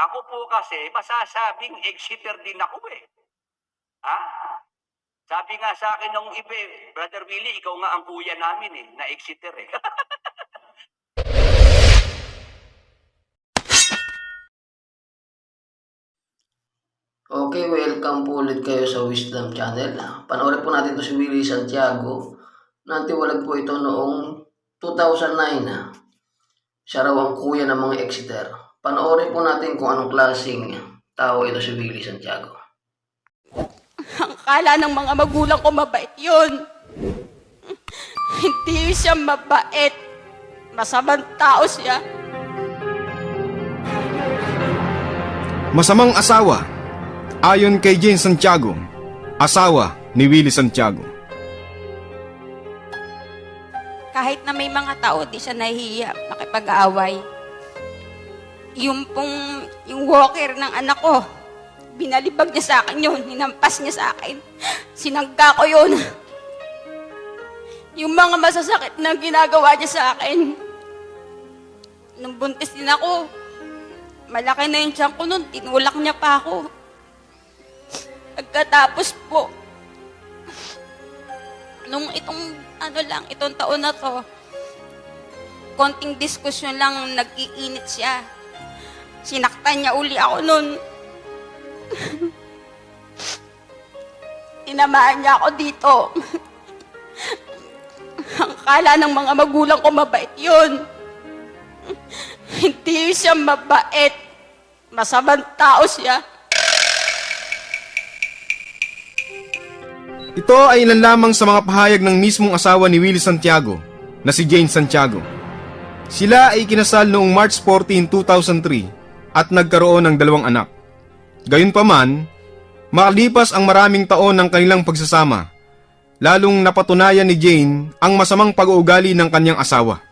Ako po kasi, masasabing exiter din ako eh. Ha? Sabi nga sa akin nung iba, eh, Brother Willie, ikaw nga ang kuya namin eh, na exiter eh. Okay, welcome po ulit kayo sa Wisdom Channel. Panoorin po natin to si Willie Santiago. Nantiwalag po ito noong 2009. ah. Siya raw ang kuya ng mga Exeter. Panoorin po natin kung anong klaseng tao ito si Willie Santiago. Ang kala ng mga magulang ko mabait yun. Hindi siya mabait. Masamang tao siya. Masamang asawa. Ayon kay Jane Santiago, asawa ni Willie Santiago. Kahit na may mga tao, di siya nahihiya makipag-aaway. Yung pong, yung walker ng anak ko, binalibag niya sa akin yun, hinampas niya sa akin. Sinangga ko yun. Yung mga masasakit na ginagawa niya sa akin. Nung buntis din ako, malaki na yung tiyan ko nun, tinulak niya pa ako. Pagkatapos po, nung itong ano lang, itong taon na to, konting diskusyon lang, nag-iinit siya. Sinaktan niya uli ako nun. Tinamaan niya ako dito. Ang kala ng mga magulang ko mabait yun. Hindi siya mabait. Masamang tao siya. Ito ay ilan lamang sa mga pahayag ng mismong asawa ni Willie Santiago na si Jane Santiago. Sila ay kinasal noong March 14, 2003 at nagkaroon ng dalawang anak. Gayunpaman, makalipas ang maraming taon ng kanilang pagsasama, lalong napatunayan ni Jane ang masamang pag-uugali ng kanyang asawa.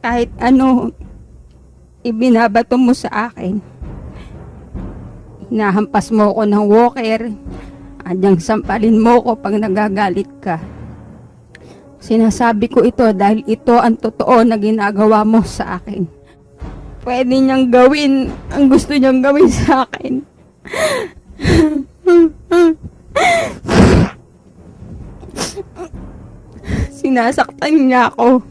kahit ano ibinabato mo sa akin. Hinahampas mo ko ng walker. Anyang sampalin mo ko pag nagagalit ka. Sinasabi ko ito dahil ito ang totoo na ginagawa mo sa akin. Pwede niyang gawin ang gusto niyang gawin sa akin. Sinasaktan niya ako.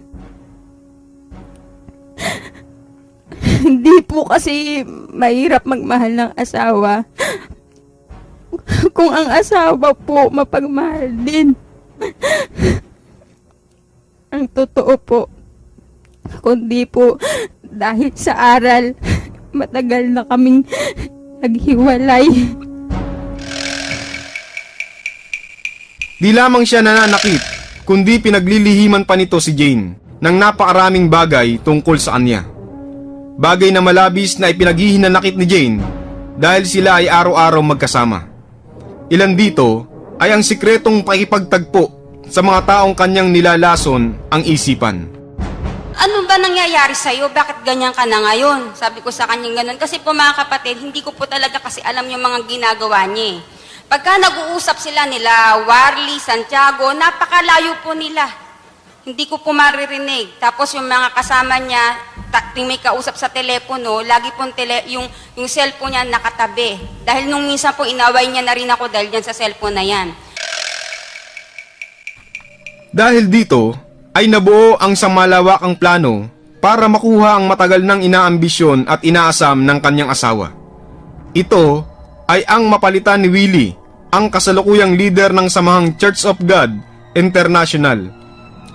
Hindi po kasi mahirap magmahal ng asawa. Kung ang asawa po mapagmahal din. ang totoo po, kundi po dahil sa aral, matagal na kaming naghiwalay. Di lamang siya nananakit, kundi pinaglilihiman pa nito si Jane ng napakaraming bagay tungkol sa kanya. Bagay na malabis na ipinaghihinanakit ni Jane dahil sila ay araw-araw magkasama. Ilan dito ay ang sikretong pakipagtagpo sa mga taong kanyang nilalason ang isipan. Ba nangyayari sa'yo? Bakit ganyan ka na ngayon? Sabi ko sa kanya ganun. Kasi po mga kapatid, hindi ko po talaga kasi alam yung mga ginagawa niya eh. Pagka nag-uusap sila nila, Warley, Santiago, napakalayo po nila. Hindi ko po maririnig. Tapos yung mga kasama niya, may kausap sa telepono, lagi pong tele, yung, yung cellphone niya nakatabi. Dahil nung minsan po inaway niya na rin ako dahil dyan sa cellphone na yan. Dahil dito ay nabuo ang isang malawakang plano para makuha ang matagal ng inaambisyon at inaasam ng kanyang asawa. Ito ay ang mapalitan ni Willie, ang kasalukuyang leader ng samahang Church of God International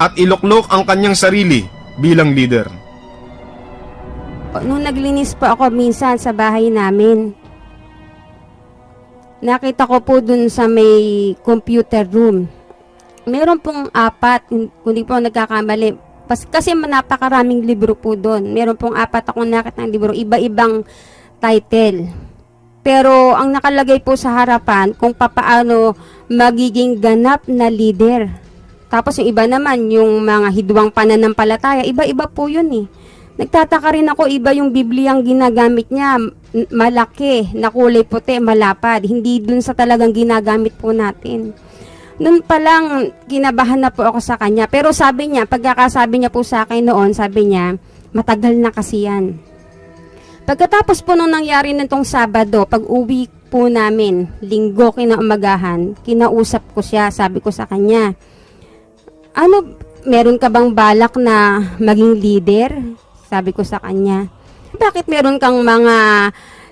at iluklok ang kanyang sarili bilang leader. Nung naglinis po ako minsan sa bahay namin, nakita ko po dun sa may computer room. Meron pong apat, kung di po nagkakamali. Kasi napakaraming libro po doon. Meron pong apat akong nakita ng libro, iba-ibang title. Pero ang nakalagay po sa harapan kung papaano magiging ganap na leader. Tapos yung iba naman, yung mga hidwang pananampalataya, iba-iba po yun eh. Nagtataka rin ako, iba yung Bibliyang ginagamit niya, malaki, na kulay puti, malapad. Hindi dun sa talagang ginagamit po natin. Noon pa lang, kinabahan na po ako sa kanya. Pero sabi niya, pagkakasabi niya po sa akin noon, sabi niya, matagal na kasi yan. Pagkatapos po nung nangyari nitong Sabado, pag uwi po namin, linggo kinaumagahan, kinausap ko siya, sabi ko sa kanya, ano, meron ka bang balak na maging leader? Sabi ko sa kanya, bakit meron kang mga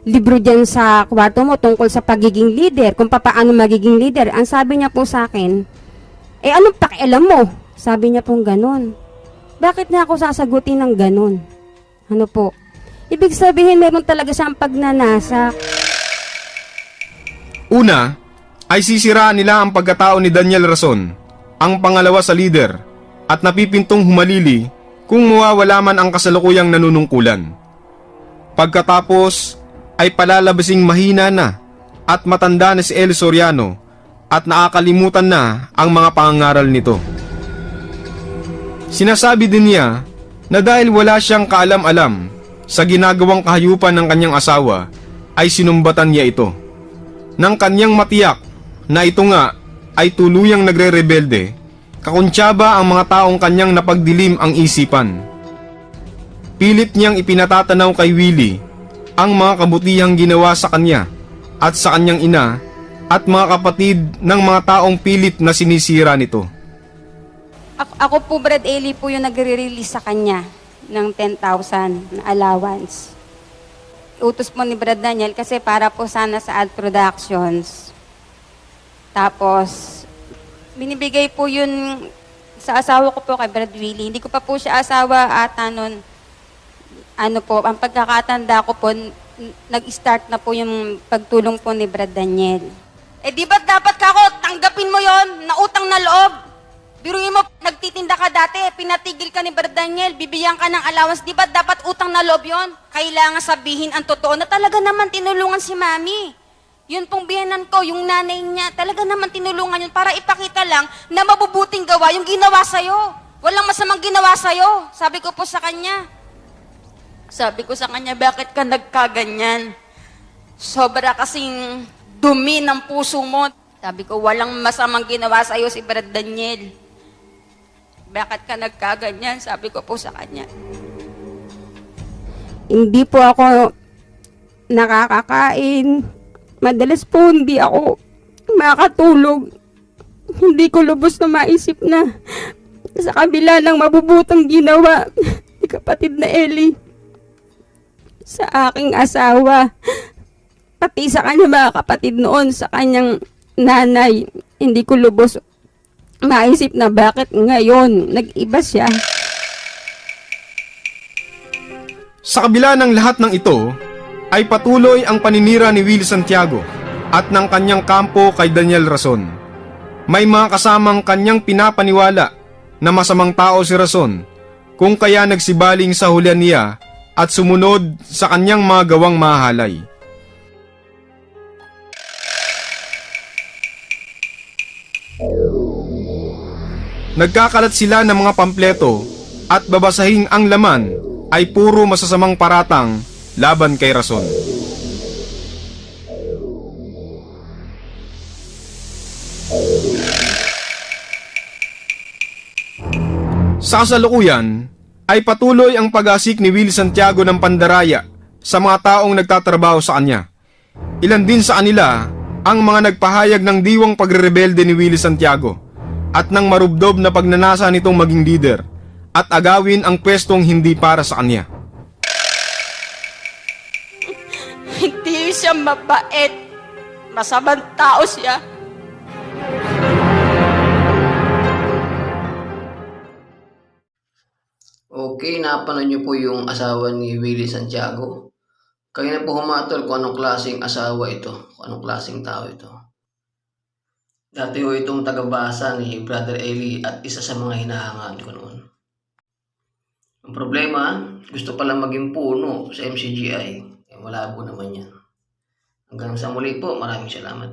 libro dyan sa kwarto mo tungkol sa pagiging leader, kung paano magiging leader? Ang sabi niya po sa akin, eh anong pakialam mo? Sabi niya pong ganun. Bakit na ako sasagutin ng ganun? Ano po? Ibig sabihin, meron talaga siyang pagnanasa. Una, ay sisiraan nila ang pagkatao ni Daniel Rason, ang pangalawa sa leader, at napipintong humalili kung mawawala man ang kasalukuyang nanunungkulan. Pagkatapos, ay palalabasing mahina na at matanda na si El Soriano at nakakalimutan na ang mga pangangaral nito. Sinasabi din niya na dahil wala siyang kaalam-alam sa ginagawang kahayupan ng kanyang asawa, ay sinumbatan niya ito nang kanyang matiyak na ito nga ay tuluyang nagre-rebelde, kakuntsaba ang mga taong kanyang napagdilim ang isipan. Pilit niyang ipinatatanaw kay Willie ang mga kabutihang ginawa sa kanya at sa kanyang ina at mga kapatid ng mga taong pilit na sinisira nito. Ako, ako po, Brad Eli po yung nagre-release sa kanya ng 10,000 na allowance. Utos po ni Brad Daniel kasi para po sana sa ad productions. Tapos, binibigay po yun sa asawa ko po kay Brad Willie. Hindi ko pa po siya asawa ata nun. Ano po, ang pagkakatanda ko po, nag-start na po yung pagtulong po ni Brad Daniel. Eh di ba dapat ka ako, tanggapin mo yon na utang na loob. Biruin mo, nagtitinda ka dati, pinatigil ka ni Brad Daniel, bibigyan ka ng allowance, di ba dapat utang na loob yon? Kailangan sabihin ang totoo na talaga naman tinulungan si Mami. Yun pong biyanan ko, yung nanay niya, talaga naman tinulungan yun para ipakita lang na mabubuting gawa yung ginawa sa'yo. Walang masamang ginawa sa'yo. Sabi ko po sa kanya. Sabi ko sa kanya, bakit ka nagkaganyan? Sobra kasing dumi ng puso mo. Sabi ko, walang masamang ginawa sa'yo si Brad Daniel. Bakit ka nagkaganyan? Sabi ko po sa kanya. Hindi po ako nakakakain. Madalas po hindi ako makatulog. Hindi ko lubos na maisip na sa kabila ng mabubutang ginawa ni kapatid na Ellie sa aking asawa. Pati sa kanya mga kapatid noon, sa kanyang nanay, hindi ko lubos maisip na bakit ngayon nag-iba siya. Sa kabila ng lahat ng ito, ay patuloy ang paninira ni Will Santiago at ng kanyang kampo kay Daniel Rason. May mga kasamang kanyang pinapaniwala na masamang tao si Rason kung kaya nagsibaling sa hulyan niya at sumunod sa kanyang mga gawang mahalay. Nagkakalat sila ng mga pampleto at babasahing ang laman ay puro masasamang paratang laban kay Rason. Sa kasalukuyan, ay patuloy ang pag-asik ni Will Santiago ng pandaraya sa mga taong nagtatrabaho sa kanya. Ilan din sa kanila ang mga nagpahayag ng diwang pagrebelde ni Willie Santiago at ng marubdob na pagnanasa nitong maging leader at agawin ang pwestong hindi para sa kanya. Hindi siya mabait. Masamang tao siya. Okay, napanood niyo po yung asawa ni Willie Santiago. Kayo na po humatol kung anong klaseng asawa ito, kung anong klaseng tao ito. Dati ho itong tagabasa ni Brother Eli at isa sa mga hinahangaan ko noon. Ang problema, gusto pala maging puno sa MCGI. Eh, malabo naman yan. Hanggang sa muli po, maraming salamat.